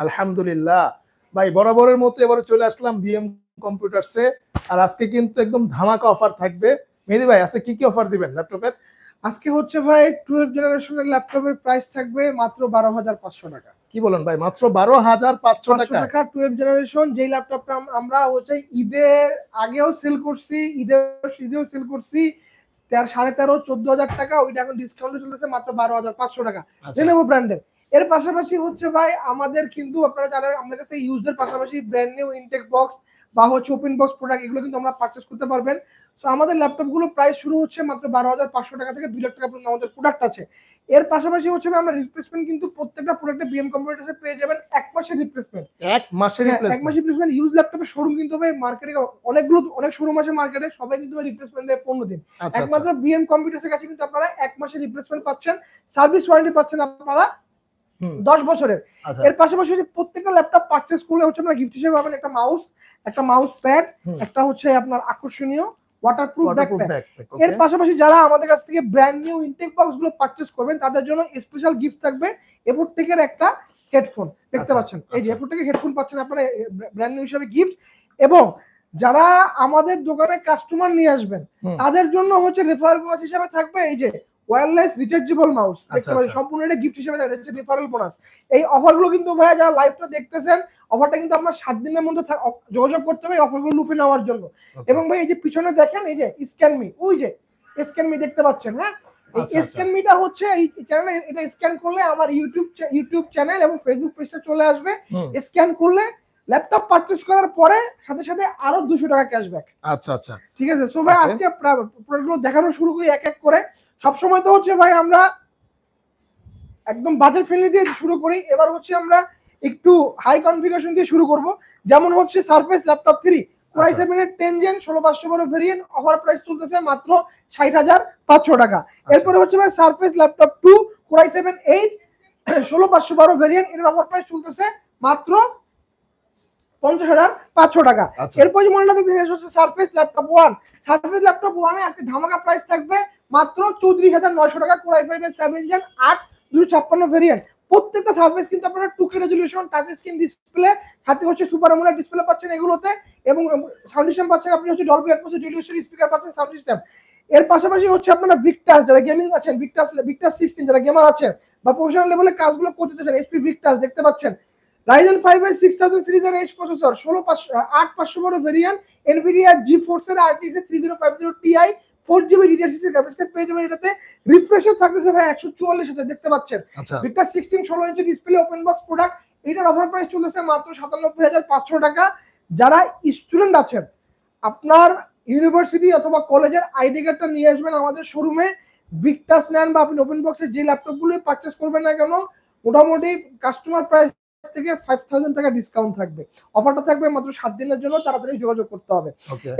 আলহামদুলিল্লাহ। ভাই বরাবরের মতো এবারে চলে আসলাম বিএম কম্পিউটারসে আর আজকে কিন্তু একদম ধামাকা অফার থাকবে। মেহেদি ভাই আজকে কি কি অফার দিবেন ল্যাপটপের? আজকে হচ্ছে ভাই টুয়েলভ জেনারেশনের ল্যাপটপের প্রাইস থাকবে মাত্র বারো হাজার পাঁচশো টাকা। কি বলেন ভাই মাত্র বারো হাজার পাঁচশো টাকা? টুয়েলভ জেনারেশন যেই ল্যাপটপটা আমরা হচ্ছে ঈদের আগেও সেল করছি ঈদের ঈদেও সেল করছি তার সাড়ে তেরো চোদ্দ হাজার টাকা ওইটা এখন ডিসকাউন্টে চলতেছে মাত্র বারো হাজার পাঁচশো টাকা। আচ্ছা, লেনোভো ব্র্যান্ডের এর পাশাপাশি হচ্ছে ভাই আমাদের কিন্তু আপনারা জানেন আমাদের কাছে ইউজের পাশাপাশি ব্র্যান্ড নিউ ইনটেক বক্স বা হচ্ছে ওপেন বক্স প্রোডাক্ট এগুলো কিন্তু আমরা পারচেস করতে পারবেন। সো আমাদের ল্যাপটপগুলো প্রাইস শুরু হচ্ছে মাত্র বারো হাজার পাঁচশো টাকা থেকে দুই লাখ টাকা পর্যন্ত আমাদের প্রোডাক্ট আছে। এর পাশাপাশি হচ্ছে আমরা রিপ্লেসমেন্ট কিন্তু প্রত্যেকটা প্রোডাক্টে বিএম কম্পিউটার্সে পেয়ে যাবেন এক মাসের রিপ্লেসমেন্ট এক মাসের হ্যাঁ, এক। মাসের রিপ্লেসমেন্ট ইউজ ল্যাপটপের শোরুম কিন্তু ভাই মার্কেটে অনেকগুলো অনেক শোরুম আছে মার্কেটে সবাই কিন্তু রিপ্লেসমেন্ট দেয় পনেরো দিন। আচ্ছা আচ্ছা। একমাত্র বিএম কম্পিউটার্সের কাছে কিন্তু আপনারা এক মাসের রিপ্লেসমেন্ট পাচ্ছেন সার্ভিস ওয়ারেন্টি পাচ্ছেন আপনারা দশ বছরের। আচ্ছা। এর পাশাপাশি হচ্ছে প্রত্যেকটা ল্যাপটপ পারচেস করলে হচ্ছে আপনারা গিফট হিসেবে পাবেন একটা মাউস একটা মাউস প্যাড একটা হচ্ছে আপনার আকর্ষণীয় ওয়াটারপ্রুফ ব্যাকপ্যাক এর পাশাপাশি যারা আমাদের কাছ থেকে ব্র্যান্ড নিউ ইনটেক বক্সগুলো পারচেস করবেন তাদের জন্য স্পেশাল গিফট থাকবে এফোর্টেকের একটা হেডফোন দেখতে আচ্ছা, পাচ্ছেন? এই যে আচ্ছা। এফোর্টেকের হেডফোন পাচ্ছেন আপনারা ব্র্যান্ড নিউ হিসেবে গিফট এবং যারা আমাদের দোকানে কাস্টমার নিয়ে আসবেন তাদের জন্য হচ্ছে রেফারেল বোনাস হিসেবে থাকবে এই যে ওয়্যারলেস রিচার্জেবল মাউস দেখতে আচ্ছা, পাচ্ছেন আচ্ছা। সম্পূর্ণ এটা গিফট হিসেবে এটা হচ্ছে রেফারেল বোনাস এই অফারগুলো কিন্তু ভাইয়া যারা লাইভটা দেখতেছেন অফারটা কিন্তু আপনার সাত দিনের মধ্যে যোগাযোগ করতে হবে অফারগুলো লুফে নেওয়ার জন্য। এবং ভাই এই যে পিছনে দেখেন এই যে স্ক্যান মি ওই যে স্ক্যান মি দেখতে পাচ্ছেন হ্যাঁ? এই আচ্ছা, আচ্ছা। স্ক্যান মিটা হচ্ছে এই চ্যানেলে এটা স্ক্যান করলে আমার ইউটিউব ইউটিউব চ্যানেল এবং ফেসবুক পেজটা চলে আসবে। স্ক্যান করলে ল্যাপটপ পারচেজ করার পরে সাথে সাথে আরও দুশো টাকা ক্যাশব্যাক আচ্ছা আচ্ছা। ঠিক আছে? সো ভাই. আজকে প্রোডাক্টগুলো দেখানো শুরু করি এক এক করে। সবসময় তো হচ্ছে ভাই আমরা একদম বাজেট ফ্রেন্ডলি দিয়ে শুরু করি। এবার হচ্ছে আমরা একটু হাই কনফিগারেশন দিয়ে শুরু করব। যেমন হচ্ছে সারফেস ল্যাপটপ থ্রি কোরাই আচ্ছা। সেভেনের টেন জেন ষোলো পাঁচশো বারো ভেরিয়েন্ট অফার প্রাইস চলতেছে মাত্র ষাট হাজার পাঁচশো টাকা। আচ্ছা। এরপরে হচ্ছে ভাই Surface Laptop two core i seven eight ষোলো পাঁচশো বারো ভেরিয়েন্ট এটার অফার প্রাইস চলতেছে মাত্র পঞ্চাশ হাজার পাঁচশো টাকা। আচ্ছা। এরপর যে মডেলটা দেখতে হচ্ছে Surface Laptop one Surface Laptop ওয়ানে আজকে ধামাকা প্রাইস থাকবে মাত্র চৌত্রিশ হাজার নয়শো টাকা কোরাই ফাইভ এর সেভেন জেন আট দুশো ছাপ্পান্ন ভেরিয়েন্ট প্রত্যেকটা সার্ভিস কিন্তু আপনারা টুকে রেজলিউশন টাচ স্ক্রিন ডিসপ্লে সাথে হচ্ছে সুপার আমোলেড ডিসপ্লে পাচ্ছেন এগুলোতে এবং সাউন্ড সিস্টেম পাচ্ছেন আপনি হচ্ছে ডলবি অ্যাটমোস ডিলিউশন স্পিকার পাচ্ছেন সাউন্ড সিস্টেম এর পাশাপাশি হচ্ছে আপনারা ভিক্টাস যারা গেমিং আছেন ভিক্টাস ভিক্টাস সিক্সটিন যারা গেমার আছেন বা প্রফেশনাল লেভেলে কাজগুলো করতে চাচ্ছেন এইচপি ভিক্টাস দেখতে পাচ্ছেন। রাইজেন ফাইভ এর সিক্স থাউজেন্ড সিরিজের এইচ প্রসেসর ষোলো পাঁচশো আট পাঁচশো বারো ভেরিয়েন্ট এনভিডিয়া জি ফোর্স এর RTX three zero five zero Ti four GB ডিডিআরসিসি graphics card পেয়ে যাবেন এটাতে। রিফ্রেশার থাকতেছে ভাই একশো চুয়াল্লিশ হাজার দেখতে পাচ্ছেন? আচ্ছা। ভিক্টার সিক্সটিন ষোলো inch display open box product এটার অফার প্রাইস চলেছে মাত্র সাতানব্বই হাজার পাঁচশো টাকা। যারা স্টুডেন্ট আছেন আপনার ইউনিভার্সিটি অথবা কলেজের আইডি কার্ডটা নিয়ে আসবেন আমাদের শোরুমে ভিক্টাস নেন বা আপনি ওপেন বক্সের যে ল্যাপটপগুলো পারচেস করবেন না কেন মোটামুটি কাস্টমার প্রাইস থেকে ফাইভ থাউজেন্ড টাকা ডিসকাউন্ট থাকবে। অফারটা থাকবে মাত্র সাত দিনের জন্য তাড়াতাড়ি যোগাযোগ করতে হবে।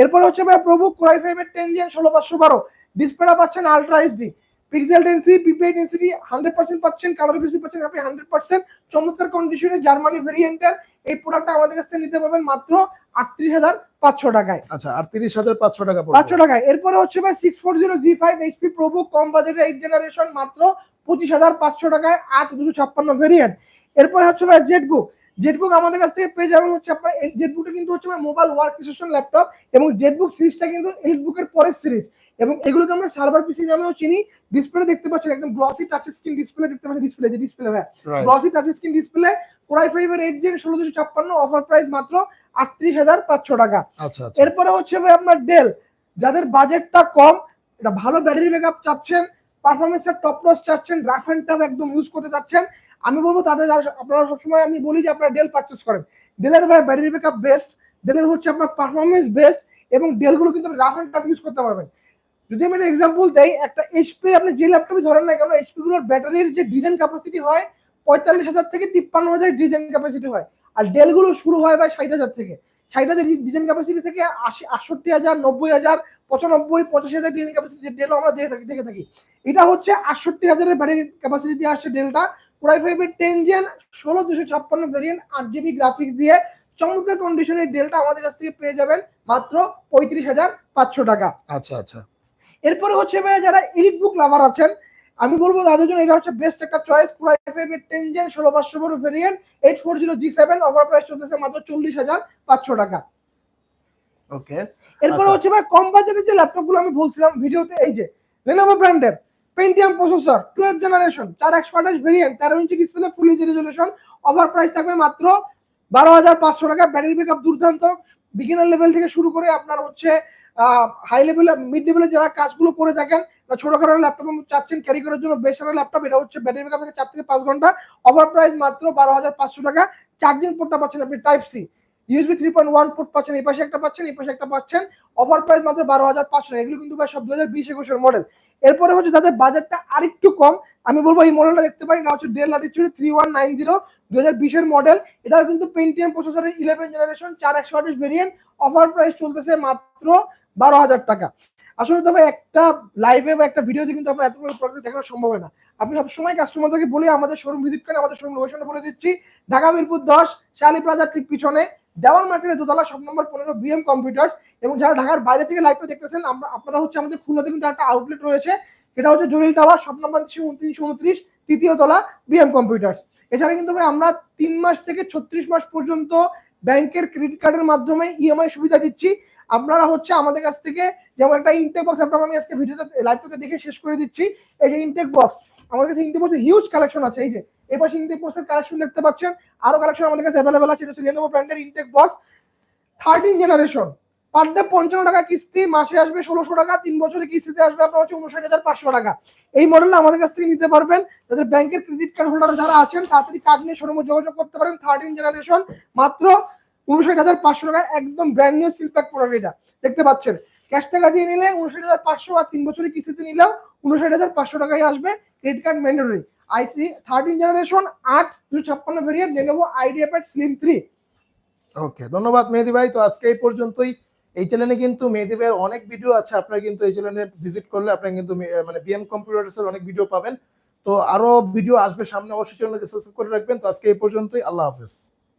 এরপর হচ্ছে ভাই প্রভু কোরাই ফাইভের টেন জেন ষোলো পাঁচশো বারো। ডিসপ্লেটা পাচ্ছেন ultra HD pixel ডেন্সি PPI density hundred percent পাচ্ছেন কালার পাচ্ছেন আপনি হান্ড্রেড পার্সেন্ট চমৎকার কন্ডিশনে জার্মানি ভেরিয়েন্টের এই প্রোডাক্টটা আমাদের কাছ থেকে নিতে পারবেন মাত্র আটত্রিশ হাজার পাঁচশো টাকায়। আচ্ছা আটত্রিশ হাজার পাঁচশো টাকা পাঁচশো টাকায়। এরপরে হচ্ছে ভাই six four zero G five HP ProBook কম বাজেটের এইট জেনারেশন মাত্র পঁচিশ হাজার পাঁচশো টাকায় আট দুশো ছাপ্পান্ন ভেরিয়েন্ট এরপরে হচ্ছে ভাই জেটবুক জেটবুক আমাদের কাছ থেকে পেয়ে যাবেন হচ্ছে আপনার জেটবুকটা কিন্তু হচ্ছে মোবাইল ওয়ার্ক স্টেশন ল্যাপটপ এবং জেটবুক সিরিজটা কিন্তু এলিটবুকের পরের সিরিজ এবং এগুলোকে আমরা সার্ভার পিসি নামেও চিনি। ডিসপ্লে দেখতে পাচ্ছেন একদম গ্লসি টাচ স্ক্রিন ডিসপ্লে দেখতে পাচ্ছেন ডিসপ্লে যে ডিসপ্লে ভাই. Glossy touch screen display Core i ফাইভের এইট জেন ষোলো দুশো ছাপ্পান্ন অফার প্রাইস মাত্র আটত্রিশ হাজার পাঁচশো টাকা। আচ্ছা আচ্ছা। এরপরে হচ্ছে ভাই আপনার ডেল যাদের বাজেটটা কম এটা ভালো ব্যাটারি ব্যাকআপ চাচ্ছেন পারফরমেন্সের টপ লস চাচ্ছেন রাফ অ্যান্ড টাফ একদম ইউজ করতে চাচ্ছেন আমি বলব তাদের আপনারা সবসময় আমি বলি যে আপনারা ডেল পারচেস করেন। ডেলের ভাই ব্যাটারি ব্যাকআপ বেস্ট ডেলের হচ্ছে আপনার পারফরমেন্স বেস্ট এবং ডেলগুলো কিন্তু রাফ অ্যান্ড টাফ ইউজ করতে পারবেন। যদি আমি একটা এক্সাম্পল দেই, একটা এইচপি আপনি যে ল্যাপটপে ধরেন না কেন এইচপি গুলোর ব্যাটারির যে ডিজাইন ক্যাপাসিটি হয়, পঁয়তাল্লিশ হাজার থেকে তিপ্পান্ন হাজার ডিজাইন ক্যাপাসিটি হয়। আর ডেলগুলো শুরু হয় ভাই ষাট হাজার থেকে। ষাট হাজার ডিজাইন ক্যাপাসিটি থেকে আশি, আটষট্টি হাজার, নব্বই হাজার, পঁচানব্বই, পঁচাশি হাজার ডিজাইন ক্যাপাসিটি ডেলও আমরা দেখে থাকি দেখে থাকি। এটা হচ্ছে আটষট্টি হাজারের ব্যাটারি ক্যাপাসিটি দিয়ে আসছে ডেলটা কোরাই ফাইভের টেন জেন ষোলো দুশো ছাপ্পান্ন ভেরিয়েন্ট আট জিবি গ্রাফিক্স দিয়ে চমৎকার কন্ডিশনের ডেলটা আমাদের কাছ থেকে পেয়ে যাবেন মাত্র পঁয়ত্রিশ হাজার পাঁচশো টাকা। আচ্ছা আচ্ছা। এরপরে হচ্ছে ভাই যারা বুক লাভার আছেন আমি বলব তাদের জন্য এটা হচ্ছে বেস্ট একটা চয়েস ফাইভ টেন জেন ষোলো পাঁচশো বড় variant eight four zero G seven offer price চলতেছে মাত্র চল্লিশ হাজার পাঁচশো টাকা। ওকে এরপরে আচ্ছা। হচ্ছে ভাই কম বাজেটের যে ল্যাপটপগুলো আমি বলছিলাম ভিডিওতে এই যে লেনোভো ব্র্যান্ডের পেন্টিয়াম প্রসেসর টুয়েলভ জেনারেশন চার একশো আঠাশ ভেরিয়েন্ট তেরো inch display full H resolution offer price থাকবে মাত্র বারো হাজার পাঁচশো টাকা। ব্যাটারি ব্যাকআপ দুর্দান্ত। বিগিনার লেভেল থেকে শুরু করে আপনার হচ্ছে হাই লেভেল মিড লেভেলে যারা কাজগুলো করে থাকেন, বা ছোটখাটো ল্যাপটপ চাচ্ছেন ক্যারি করার জন্য, বেশ ল্যাপটপ এটা হচ্ছে ব্যাটারি ব্যাকআপ থেকে চার থেকে পাঁচ ঘণ্টা। অফার প্রাইস মাত্র বারো হাজার পাঁচশো টাকা। চার্জিং পোর্টটা পাচ্ছেন আপনি type C USB three point one port পাচ্ছেন, এই পাশে একটা পাচ্ছেন, এই পাশে একটা পাচ্ছেন। অফার প্রাইস মাত্র বারো হাজার পাঁচশো। এগুলো কিন্তু ভাই সব দু হাজার বিশ একুশের মডেল এরপরে হচ্ছে যাদের বাজেটটা আরেকটু কম, আমি বলব এই মডেলটা দেখতে পারি না হচ্ছে Dell Latitude three one nine zero দু হাজার বিশের মডেল এটাও কিন্তু পেন্টিএম প্রসেসরের ইলেভেন জেনারেশন চার একশো আঠাশ ভেরিয়েন্ট অফার প্রাইস চলতেছে মাত্র বারো হাজার টাকা। আসলে তবে একটা লাইভে বা একটা ভিডিওতে কিন্তু আপনার এতগুলো প্রোডাক্ট দেখানো সম্ভব হয় না। আপনি সবসময় কাস্টমারদেরকে বলে আমাদের শোরুম ভিজিট করেন, আমাদের শোরুম লোকেশনটা বলে দিচ্ছি। ঢাকা মিরপুর দশ শালি প্লাজার ঠিক পিছনে। দেওয়ান মার্কেটের দোতলা, সব নম্বর পনেরো বিএম কম্পিউটার্স এবং যারা ঢাকার বাইরে থেকে লাইভটা দেখতেছেন আপনারা হচ্ছে আমাদের খুলনাতে কিন্তু একটা আউটলেট রয়েছে। সেটা হচ্ছে জলিল টাওয়ার সব নম্বর উনত্রিশ উনত্রিশ, তৃতীয় তলা বিএম কম্পিউটার্স এছাড়া কিন্তু ভাই, আমরা তিন মাস থেকে ছত্রিশ মাস পর্যন্ত ব্যাংকের ক্রেডিট কার্ডের মাধ্যমে ইএমআই সুবিধা দিচ্ছি। আপনারা হচ্ছে আমাদের কাছ থেকে যেমন একটা ইনটেক বক্স আপনারা আমি আজকে ভিডিওতে লাইভটাতে দেখে শেষ করে দিচ্ছি। এই যে ইনটেক বক্স আমাদের কাছে ইনটেক বক্সের হিউজ কালেকশন আছে, এই যে। ইনটেক বক্সের কালেকশন দেখতে পাচ্ছেন, আরও কালেকশন আমাদের কাছে অ্যাভেলেবল আছে, এটা লেনোভো ব্র্যান্ডের intact box thirteen generation per day পঞ্চান্ন টাকা কিস্তি, মাসে আসবে ষোলোশো টাকা, তিন বছরে কিস্তিতে আসবে আপনার হচ্ছে উনষাট হাজার পাঁচশো টাকা। এই মডেলটা আমাদের কাছ থেকে নিতে পারবেন। যাদের ব্যাংকের ক্রেডিট কার্ড হোল্ডার যারা আছেন, তাড়াতাড়ি কার্ড নিয়ে শোরুমে যোগাযোগ করতে পারেন থার্টিন জেনারেশন মাত্র উনষাট হাজার পাঁচশো টাকা, একদম brand new seal pack product এটা। দেখতে পাচ্ছেন ক্যাশ টাকা দিয়ে নিলে উনষাট হাজার পাঁচশো আর তিন বছরের কিস্তিতে নিলেও উনষাট হাজার পাঁচশো টাকায় আসবে। Credit card mandatory I three thirteen generation আট দুশো ছাপ্পান্ন variant Lenovo IdeaPad slim three okay ধন্যবাদ মেহেদি ভাই। তো আজকে এই পর্যন্তই। এই চ্যানেলে কিন্তু মেহেদি ভাইয়ের অনেক ভিডিও আছে। আপনারা কিন্তু এই চ্যানেলে ভিজিট করলে আপনারা কিন্তু মানে বিএম কম্পিউটার্সের অনেক ভিডিও পাবেন। তো আরও ভিডিও আসবে সামনে। অবশ্যই চ্যানেলকে সাবস্ক্রাইব করে রাখবেন। তো আজকে এই পর্যন্তই। আল্লাহ হাফেজ।